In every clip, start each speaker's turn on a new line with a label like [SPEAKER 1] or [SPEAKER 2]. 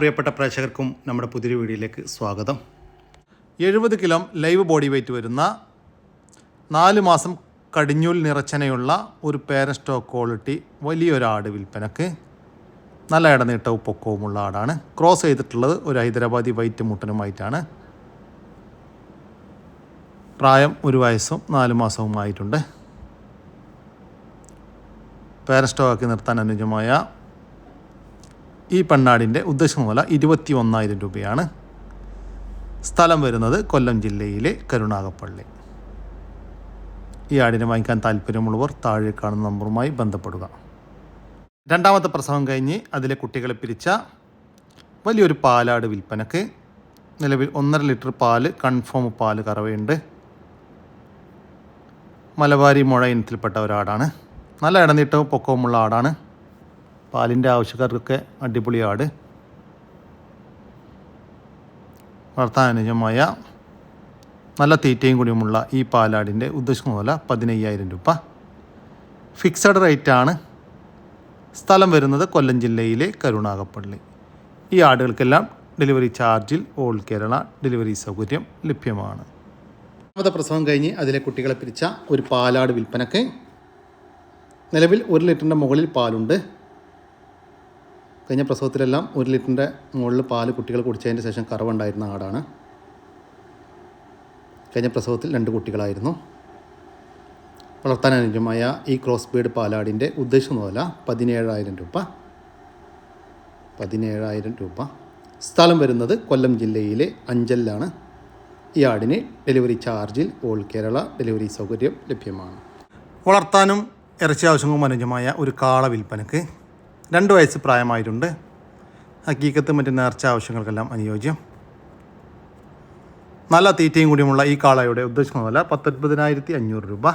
[SPEAKER 1] പ്രിയപ്പെട്ട പ്രേക്ഷകർക്കും നമ്മുടെ പുതിയൊരു വീഡിയോയിലേക്ക് സ്വാഗതം. എഴുപത് കിലോ ലൈവ് ബോഡി വെയ്റ്റ് വരുന്ന നാല് മാസം കടിഞ്ഞൂൽ നിറച്ചനയുള്ള ഒരു പേരൻ സ്റ്റോക്ക് ക്വാളിറ്റി വലിയൊരാട് വിൽപ്പനക്ക് നല്ല ഇടനീട്ടവും പൊക്കവുമുള്ള ആടാണ്. ക്രോസ് ചെയ്തിട്ടുള്ളത് ഒരു ഹൈദരാബാദി വൈറ്റ് മുട്ടനുമായിട്ടാണ്. പ്രായം ഒരു വയസ്സും നാല് മാസവുമായിട്ടുണ്ട്. പേരൻ സ്റ്റോക്കാക്കി നിർത്താൻ അനുയോജ്യമായ ഈ പെണ്ണാടിന്റെ ഉദ്ദേശമൂല ഇരുപത്തി ഒന്നായിരം രൂപയാണ്. സ്ഥലം വരുന്നത് കൊല്ലം ജില്ലയിലെ കരുണാകപ്പള്ളി ഈ ആടിനെ വാങ്ങിക്കാൻ താല്പര്യമുള്ളവർ താഴെ കാണുന്ന നമ്പറുമായി ബന്ധപ്പെടുക. രണ്ടാമത്തെ പ്രസവം കഴിഞ്ഞ് അതിലെ കുട്ടികളെ പിരിച്ച വലിയൊരു പാലാട് വിൽപ്പനക്ക് നിലവിൽ ഒന്നര ലിറ്റർ പാൽ കൺഫേം പാൽ കറവയുണ്ട്. മലബാരി മുഴ ഇനത്തിൽപ്പെട്ട ഒരാടാണ്. നല്ല ഇടനീട്ടവും പൊക്കവുമുള്ള ആടാണ്. പാലിന്റെ ആവശ്യക്കാർക്കൊക്കെ അടിപൊളി ആട്. വളർത്താൻ അനുജമായ നല്ല തീറ്റയും കൂടിയുമുള്ള ഈ പാലാടിന്റെ ഉദ്ദേശിക്കുന്ന പോലെ പതിനയ്യായിരം രൂപ. ഫിക്സഡ് റേറ്റാണ് സ്ഥലം വരുന്നത് കൊല്ലം ജില്ലയിലെ കരുണാകപ്പള്ളി ഈ ആടുകൾക്കെല്ലാം ഡെലിവറി ചാർജിൽ ഓൾ കേരള ഡെലിവറി സൗകര്യം ലഭ്യമാണ്. രണ്ടാമത്തെ പ്രസവം കഴിഞ്ഞ് അതിലെ കുട്ടികളെ പിരിച്ച ഒരു പാലാട് വിൽപ്പനക്ക് നിലവിൽ ഒരു ലിറ്ററിന്റെ മുകളിൽ പാലുണ്ട്. കഴിഞ്ഞ പ്രസവത്തിലെല്ലാം ഒരു ലിറ്ററിന്റെ മുകളിൽ പാൽ കുട്ടികൾ കുടിച്ചതിന് ശേഷം കറവുണ്ടായിരുന്ന ആടാണ്. കഴിഞ്ഞ പ്രസവത്തിൽ രണ്ട് കുട്ടികളായിരുന്നു. വളർത്താൻ അനുജമായ ഈ ക്രോസ് ബീഡ് പാലാടിന്റെ ഉദ്ദേശം മുതല പതിനേഴായിരം രൂപ. പതിനേഴായിരം രൂപ. സ്ഥലം വരുന്നത് കൊല്ലം ജില്ലയിലെ അഞ്ചലിലാണ്. ഈ ആടിന് ഡെലിവറി ചാർജിൽ ഓൾ കേരള ഡെലിവറി സൗകര്യം ലഭ്യമാണ്. വളർത്താനും ഇറച്ചി ആവശ്യങ്ങളും അനുജമായ ഒരു കാള വിൽപ്പനക്ക് രണ്ട് വയസ്സ് പ്രായമായിട്ടുണ്ട്. ഹക്കീക്കത്ത് മറ്റ് നേർച്ച ആവശ്യങ്ങൾക്കെല്ലാം അനുയോജ്യം. നല്ല തീറ്റയും കൂടിയുമുള്ള ഈ കാളയുടെ ഉദ്ദേശിക്കുന്ന വില പത്തൊൻപതിനായിരത്തി അഞ്ഞൂറ് രൂപ.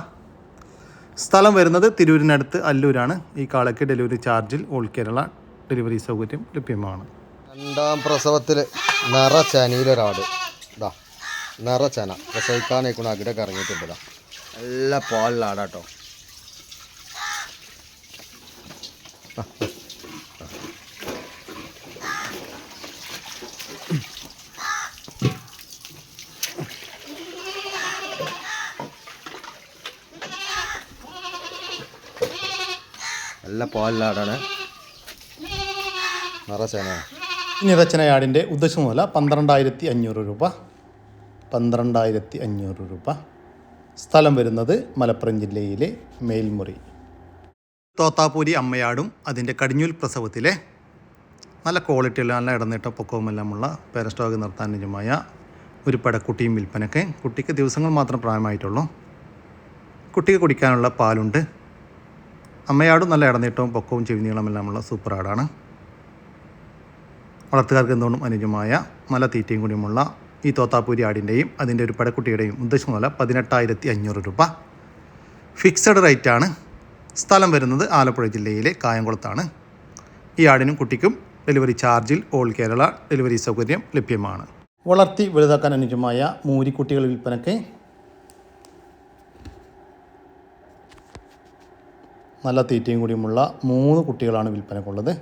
[SPEAKER 1] സ്ഥലം വരുന്നത് തിരൂരിനടുത്ത് അല്ലൂരാണ്. ഈ കാളയ്ക്ക് ഡെലിവറി ചാർജിൽ ഓൾ കേരള ഡെലിവറി സൗകര്യം ലഭ്യമാണ്.
[SPEAKER 2] രണ്ടാം പ്രസവത്തിൽ നിറച്ചനയിലൊരാട് ഇതാ നിറച്ചന ചന. അകിടൊക്കെ അകിടെ ഇതാ നല്ല പാലിലുള്ള നല്ല പാലിലാടാണ് നിറച്ചനയാണ്
[SPEAKER 1] നിറച്ചനയാടിന്റെ ഉദ്ദേശം മുതല പന്ത്രണ്ടായിരത്തി അഞ്ഞൂറ് രൂപ. പന്ത്രണ്ടായിരത്തി അഞ്ഞൂറ് രൂപ. സ്ഥലം വരുന്നത് മലപ്പുറം ജില്ലയിലെ മേൽമുറി. തോത്താപ്പൂരി അമ്മയാടും അതിന്റെ കടിഞ്ഞൂൽ പ്രസവത്തിലെ നല്ല ക്വാളിറ്റിയുള്ള നല്ല ഇടനീട്ട പൊക്കവുമെല്ലാമുള്ള പേരസ്റ്റോക്ക് നിർത്താൻ നിജമായ ഒരു പടക്കുട്ടിയും വിൽപ്പനയ്ക്ക് കുട്ടിക്ക് ദിവസങ്ങൾ മാത്രം പ്രായമായിട്ടുള്ളൂ. കുട്ടിക്ക് കുടിക്കാനുള്ള പാലുണ്ട്. അമ്മയാടും നല്ല ഇടനീട്ടവും പൊക്കവും ചെവിനീളമെല്ലാമുള്ള സൂപ്പർ ആടാണ്. വളർത്തുകാർക്ക് എന്തുകൊണ്ടും അനുജമായ നല്ല തീറ്റയും കൂടിയുമുള്ള ഈ തോത്താപ്പൂരി ആടിന്റെയും അതിന്റെ ഒരു പടക്കുട്ടിയുടെയും ഉദ്ദേശം പോലെ പതിനെട്ടായിരത്തി അഞ്ഞൂറ് രൂപ. ഫിക്സഡ് റേറ്റാണ് സ്ഥലം വരുന്നത് ആലപ്പുഴ ജില്ലയിലെ കായംകുളത്താണ്. ഈ ആടിനും കുട്ടിക്കും ഡെലിവറി ചാർജിൽ ഓൾ കേരള ഡെലിവറി സൗകര്യം ലഭ്യമാണ്. വളർത്തി വലുതാക്കാൻ അനുജമായ മൂരിക്കുട്ടികൾ വിൽപ്പനയ്ക്ക് നല്ല തീറ്റയും കൂടിയുമുള്ള മൂന്ന് കുട്ടികളാണ് വിൽപ്പനക്കുള്ളത്.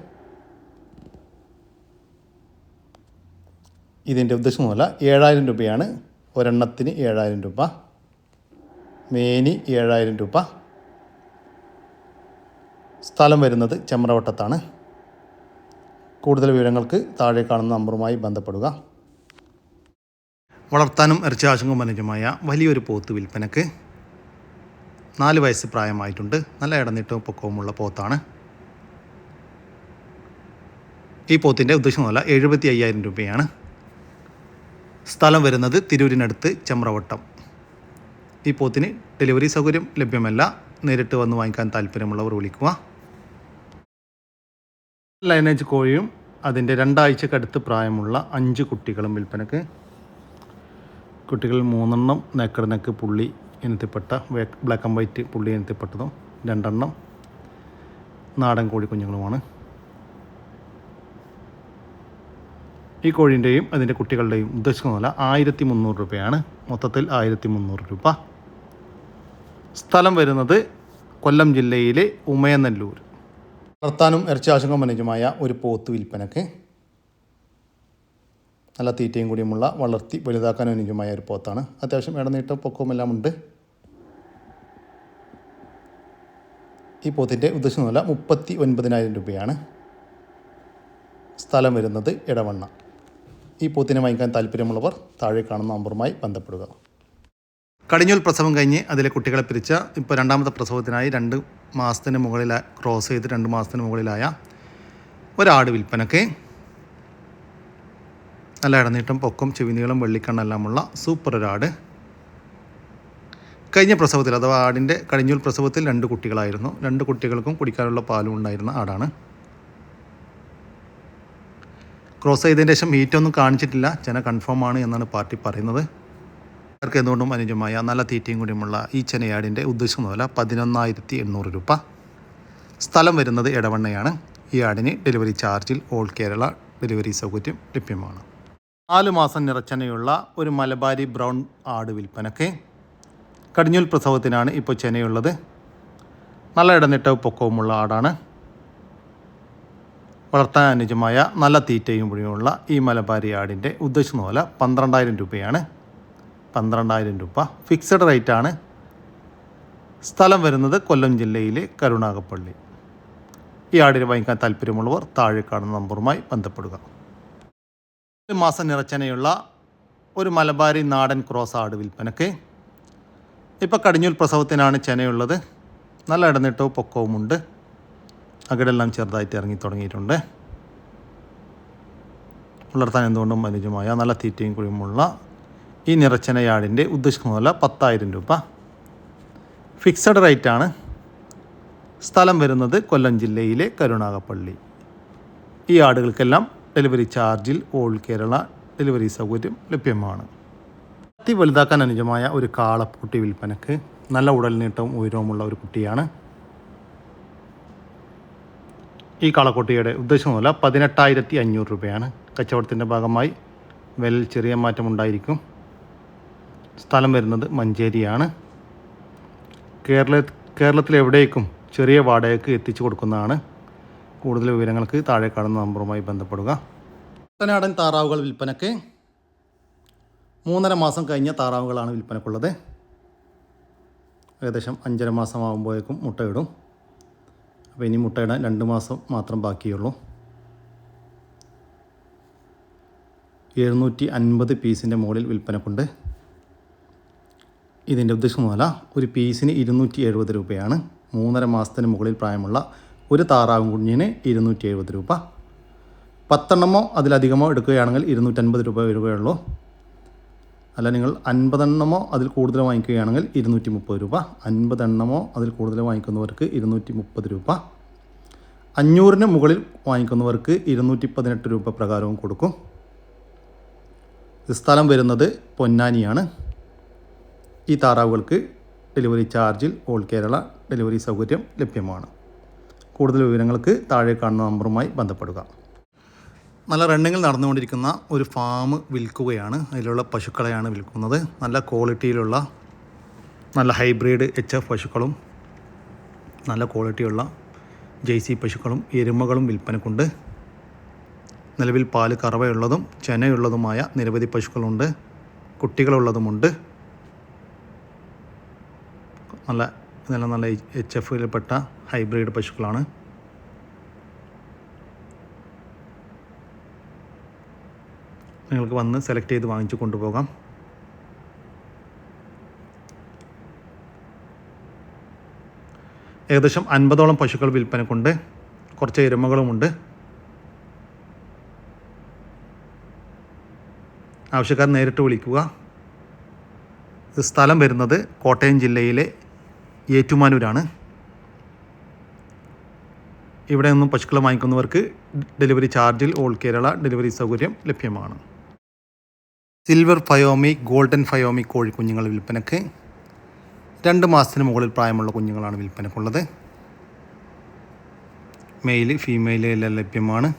[SPEAKER 1] ഇതിന്റെ ഉദ്ദേശമൊന്നുമല്ല ഏഴായിരം രൂപയാണ്. ഒരെണ്ണത്തിന് ഏഴായിരം രൂപ. മേനി ഏഴായിരം രൂപ. സ്ഥലം വരുന്നത് ചെമ്രവട്ടത്താണ് കൂടുതൽ വിവരങ്ങൾക്ക് താഴെ കാണുന്ന നമ്പറുമായി ബന്ധപ്പെടുക. വളർത്താനും ഇറച്ചി ആശങ്ക വലിയൊരു പോത്ത് വിൽപ്പനക്ക്. നാല് വയസ്സ് പ്രായമായിട്ടുണ്ട്. നല്ല ഇടനീട്ടവും പൊക്കവുമുള്ള പോത്താണ്. ഈ പോത്തിന്റെ ഉദ്ദേശം മുതല എഴുപത്തി അയ്യായിരം രൂപയാണ്. സ്ഥലം വരുന്നത് തിരൂരിനടുത്ത് ചെമ്രവട്ടം ഈ പോത്തിന് ഡെലിവറി സൗകര്യം ലഭ്യമല്ല. നേരിട്ട് വന്ന് വാങ്ങിക്കാൻ താല്പര്യമുള്ളവർ വിളിക്കുക. ലൈനേജ് കോഴിയും അതിന്റെ രണ്ടാഴ്ചക്കടുത്ത് പ്രായമുള്ള അഞ്ച് കുട്ടികളും വിൽപ്പനക്ക്. കുട്ടികൾ മൂന്നെണ്ണം നെക്കട് നെക്ക് പുള്ളി ഇനത്തിൽപ്പെട്ട ബ്ലാക്ക് ആൻഡ് വൈറ്റ് പുള്ളി ഇനത്തിൽപ്പെട്ടതും രണ്ടെണ്ണം നാടൻ കോഴി കുഞ്ഞുങ്ങളുമാണ്. ഈ കോഴിന്റെയും അതിന്റെ കുട്ടികളുടെയും ഉദ്ദേശിക്കുന്ന വില ആയിരത്തി മുന്നൂറ് രൂപയാണ്. മൊത്തത്തിൽ ആയിരത്തി മുന്നൂറ് രൂപ. സ്ഥലം വരുന്നത് കൊല്ലം ജില്ലയിലെ ഉമയനെല്ലൂർ. വളർത്താനും ഇറച്ചി ആശങ്ക മനുജുമായ ഒരു പോത്ത് വിൽപ്പനക്ക് നല്ല തീറ്റയും കൂടിയുമുള്ള വളർത്തി വലുതാക്കാൻ അനുജമായ ഒരു പോത്താണ്. അത്യാവശ്യം ഇടനീട്ടം പൊക്കവുമെല്ലാം ഉണ്ട്. ഈ പോത്തിന്റെ ഉദ്ദേശം വില മുപ്പത്തി ഒൻപതിനായിരം രൂപയാണ് സ്ഥലം വരുന്നത് ഇടവണ്ണ ഈ പോത്തിനെ വാങ്ങിക്കാൻ താല്പര്യമുള്ളവർ താഴെ കാണുന്ന നമ്പറുമായി ബന്ധപ്പെടുക. കടിഞ്ഞൂൽ പ്രസവം കഴിഞ്ഞ് അതിലെ കുട്ടികളെ പിരിച്ച ഇപ്പോൾ രണ്ടാമത്തെ പ്രസവത്തിനായി രണ്ട് മാസത്തിന് മുകളിലായി ക്രോസ് ചെയ്ത് രണ്ട് മാസത്തിന് മുകളിലായ ഒരാട് വിൽപ്പനക്ക് നല്ല ഇടനീട്ടം പൊക്കം ചെവിനീളം വെള്ളിക്കണ്ണെല്ലാമുള്ള സൂപ്പർ ഒരാട് കഴിഞ്ഞ പ്രസവത്തിൽ അഥവാ ആടിന്റെ കഴിഞ്ഞൂൽ പ്രസവത്തിൽ രണ്ട് കുട്ടികളായിരുന്നു. രണ്ട് കുട്ടികൾക്കും കുടിക്കാനുള്ള പാലും ഉണ്ടായിരുന്ന ആടാണ്. ക്രോസ് ചെയ്തതിന് ശേഷം ഹീറ്റൊന്നും കാണിച്ചിട്ടില്ല. ചെന കൺഫേം ആണ് എന്നാണ് പാർട്ടി പറയുന്നത്. അവർക്ക് എന്തുകൊണ്ടും അനുജമായ നല്ല തീറ്റയും കൂടിയുമുള്ള ഈ ചെനയാടിന്റെ ഉദ്ദേശം വില പതിനൊന്നായിരത്തി എണ്ണൂറ് രൂപ. സ്ഥലം വരുന്നത് ഇടവണ്ണയാണ് ഈ ആടിന് ഡെലിവറി ചാർജിൽ ഓൾ കേരള ഡെലിവറി സൗകര്യം ലഭ്യമാണ്. നാല് മാസം നിറച്ചനയുള്ള ഒരു മലബാരി ബ്രൗൺ ആട് വിൽപ്പനക്ക് കടിഞ്ഞൂൽ പ്രസവത്തിനാണ് ഇപ്പോൾ ചെനയുള്ളത്. നല്ല ഇടനിട്ട പൊക്കവുമുള്ള ആടാണ്. വളർത്താൻ അനുജമായ നല്ല തീറ്റയും പുഴിയുമുള്ള ഈ മലബാരി ആടിന്റെ ഉദ്ദേശം പോലെ പന്ത്രണ്ടായിരം രൂപയാണ്. പന്ത്രണ്ടായിരം രൂപ ഫിക്സഡ് റേറ്റാണ്. സ്ഥലം വരുന്നത് കൊല്ലം ജില്ലയിലെ കരുണാകപ്പള്ളി ഈ ആടിനെ വാങ്ങിക്കാൻ താല്പര്യമുള്ളവർ താഴെ കാണുന്ന നമ്പറുമായി ബന്ധപ്പെടുക. ഒരു മാസം നിറച്ചനയുള്ള ഒരു മലബാരി നാടൻ ക്രോസ് ആട് വിൽപ്പനക്ക് ഇപ്പോൾ കടിഞ്ഞൂൽ പ്രസവത്തിനാണ് ചെനയുള്ളത്. നല്ല ഇടനീട്ടവും പൊക്കവുമുണ്ട്. അകിടെല്ലാം ചെറുതായിട്ട് ഇറങ്ങി തുടങ്ങിയിട്ടുണ്ട്. വളർത്താൻ എന്തുകൊണ്ടും അനുജമായ നല്ല തീറ്റയും കുഴിയുമുള്ള ഈ നിറച്ചനയാടിന്റെ ഉദ്ദേശിക്കുന്ന വില പത്തായിരം രൂപ. ഫിക്സഡ് റേറ്റാണ്. സ്ഥലം വരുന്നത് കൊല്ലം ജില്ലയിലെ കരുണാകപ്പള്ളി ഈ ആടുകൾക്കെല്ലാം ഡെലിവറി ചാർജിൽ ഓൾ കേരള ഡെലിവറി സൗകര്യം ലഭ്യമാണ്. അതി വലുതാക്കാൻ അനുജമായ ഒരു കാളപ്പൂട്ടി വിൽപ്പനക്ക് നല്ല ഉടൽ നീട്ടവും ഉയരവുമുള്ള ഒരു കുട്ടിയാണ് ഈ കാളക്കുട്ടിയുടെ ഉദ്ദേശം വില പതിനെട്ടായിരത്തി അഞ്ഞൂറ് രൂപയാണ്. കച്ചവടത്തിന്റെ ഭാഗമായി വില ചെറിയ മാറ്റമുണ്ടായിരിക്കും സ്ഥലം വരുന്നത് മഞ്ചേരിയാണ്. കേരള കേരളത്തിൽ എവിടേക്കും ചെറിയ വാടകയ്ക്ക് എത്തിച്ചു കൊടുക്കുന്നതാണ്. കൂടുതൽ വിവരങ്ങൾക്ക് താഴെ കാണുന്ന നമ്പറുമായി ബന്ധപ്പെടുക. കുട്ടനാടൻ താറാവുകൾ വിൽപ്പനക്ക് മൂന്നര മാസം കഴിഞ്ഞ താറാവുകളാണ് വിൽപ്പനക്കുള്ളത്. ഏകദേശം അഞ്ചര മാസമാകുമ്പോഴേക്കും മുട്ടയിടും. അപ്പോൾ ഇനി മുട്ടയിടാൻ രണ്ട് മാസം മാത്രം ബാക്കിയുള്ളൂ. എഴുന്നൂറ്റി അൻപത് പീസിന്റെ മുകളിൽ വിൽപ്പനക്കുണ്ട്. ഇതിന്റെ ഉദ്ദേശം വില ഒരു പീസിന് ഇരുന്നൂറ്റി എഴുപത് രൂപയാണ്. മൂന്നര മാസത്തിന് മുകളിൽ പ്രായമുള്ള ഒരു താറാവും കുഞ്ഞിന് ഇരുന്നൂറ്റി എഴുപത് രൂപ. പത്തെണ്ണമോ അതിലധികമോ എടുക്കുകയാണെങ്കിൽ ഇരുന്നൂറ്റൻപത് രൂപ വരികയുള്ളൂ അല്ല നിങ്ങൾ അൻപതെണ്ണമോ അതിൽ കൂടുതൽ വാങ്ങിക്കുകയാണെങ്കിൽ ഇരുന്നൂറ്റി മുപ്പത് രൂപ. അൻപതെണ്ണമോ അതിൽ കൂടുതൽ വാങ്ങിക്കുന്നവർക്ക് ഇരുന്നൂറ്റി മുപ്പത് രൂപ. അഞ്ഞൂറിന് മുകളിൽ വാങ്ങിക്കുന്നവർക്ക് ഇരുന്നൂറ്റി പതിനെട്ട് രൂപ പ്രകാരവും കൊടുക്കും. സ്ഥലം വരുന്നത് പൊന്നാനിയാണ്. ഈ താറാവുകൾക്ക് ഡെലിവറി ചാർജിൽ ഓൾ കേരള ഡെലിവറി സൗകര്യം ലഭ്യമാണ്. കൂടുതൽ വിവരങ്ങൾക്ക് താഴെ കാണുന്ന നമ്പറുമായി ബന്ധപ്പെടുക. നല്ല റണ്ണിങ്ങിൽ നടന്നുകൊണ്ടിരിക്കുന്ന ഒരു ഫാം വിൽക്കുകയാണ്. അതിലുള്ള പശുക്കളെയാണ് വിൽക്കുന്നത്. നല്ല ക്വാളിറ്റിയിലുള്ള നല്ല ഹൈബ്രിഡ് എച്ച് എഫ് പശുക്കളും നല്ല ക്വാളിറ്റിയുള്ള ജെയ്സി പശുക്കളും എരുമകളും വിൽപ്പനക്കുണ്ട്. നിലവിൽ പാൽ കറവയുള്ളതും ചെനയുള്ളതുമായ നിരവധി പശുക്കളുണ്ട്. കുട്ടികളുള്ളതുമുണ്ട്. നല്ല നല്ല നല്ല എച്ച് എഫിൽപ്പെട്ട ഹൈബ്രിഡ് പശുക്കളാണ്. നിങ്ങൾക്ക് വന്ന് സെലക്ട് ചെയ്ത് വാങ്ങിച്ചു കൊണ്ടുപോകാം. ഏകദേശം അൻപതോളം പശുക്കൾ വിൽപ്പനക്കുണ്ട്. കുറച്ച് എരുമകളുമുണ്ട്. ആവശ്യക്കാർ നേരിട്ട് വിളിക്കുക. സ്ഥലം വരുന്നത് കോട്ടയം ജില്ലയിലെ ഏറ്റുമാനൂരാണ്. ഇവിടെ നിന്നും പശുക്കളെ വാങ്ങിക്കുന്നവർക്ക് ഡെലിവറി ചാർജിൽ ഓൾ കേരള ഡെലിവറി സൗകര്യം ലഭ്യമാണ്. സിൽവർ ഫയോമി ഗോൾഡൻ ഫയോമി കോഴിക്കുഞ്ഞുങ്ങൾ വിൽപ്പനക്ക് രണ്ട് മാസത്തിന് മുകളിൽ പ്രായമുള്ള കുഞ്ഞുങ്ങളാണ് വിൽപ്പനക്കുള്ളത്. മെയിൽ ഫീമെയിൽ എല്ലാം ലഭ്യമാണ്.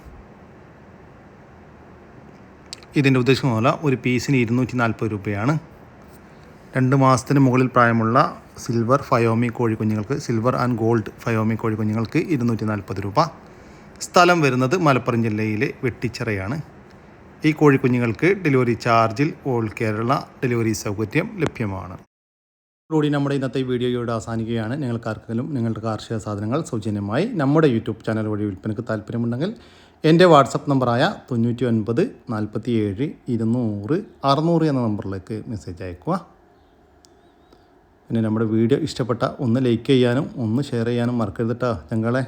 [SPEAKER 1] ഇതിന്റെ ഉദ്ദേശം പോലെ ഒരു പീസിന് ഇരുന്നൂറ്റി നാൽപ്പത് രൂപയാണ്. രണ്ട് മാസത്തിന് മുകളിൽ പ്രായമുള്ള സിൽവർ ഫയോമി കോഴിക്കുഞ്ഞുങ്ങൾക്ക് സിൽവർ ആൻഡ് ഗോൾഡ് ഫയോമി കോഴിക്കുഞ്ഞുങ്ങൾക്ക് ഇരുന്നൂറ്റി നാൽപ്പത് രൂപ. സ്ഥലം വരുന്നത് മലപ്പുറം ജില്ലയിലെ വെട്ടിച്ചിറയാണ്. ഈ കോഴിക്കുഞ്ഞുങ്ങൾക്ക് ഡെലിവറി ചാർജിൽ ഓൾ കേരള ഡെലിവറി സൗകര്യം ലഭ്യമാണ്. കൂടി നമ്മുടെ ഇന്നത്തെ വീഡിയോ ഇവിടെ അവസാനിക്കുകയാണ്. നിങ്ങൾക്ക് ആർക്കെങ്കിലും നിങ്ങളുടെ കാർഷിക സാധനങ്ങൾ സൗജന്യമായി നമ്മുടെ യൂട്യൂബ് ചാനൽ വഴി വിൽപ്പനയ്ക്ക് താല്പര്യമുണ്ടെങ്കിൽ എന്റെ വാട്സപ്പ് നമ്പറായ തൊണ്ണൂറ്റി ഒൻപത് നാൽപ്പത്തി ഏഴ് ഇരുന്നൂറ് അറുന്നൂറ് എന്ന നമ്പറിലേക്ക് മെസ്സേജ് അയക്കുക പിന്നെ നമ്മുടെ വീഡിയോ ഇഷ്ടപ്പെട്ട ഒന്ന് ലൈക്ക് ചെയ്യാനും ഒന്ന് ഷെയർ ചെയ്യാനും മറക്കരുത് കേട്ടോ ഞങ്ങളെ.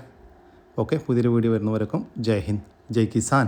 [SPEAKER 1] ഓക്കെ പുതിയൊരു വീഡിയോ വരുന്നവരൊക്കെ ജയ് ഹിന്ദ് ജയ് കിസാൻ.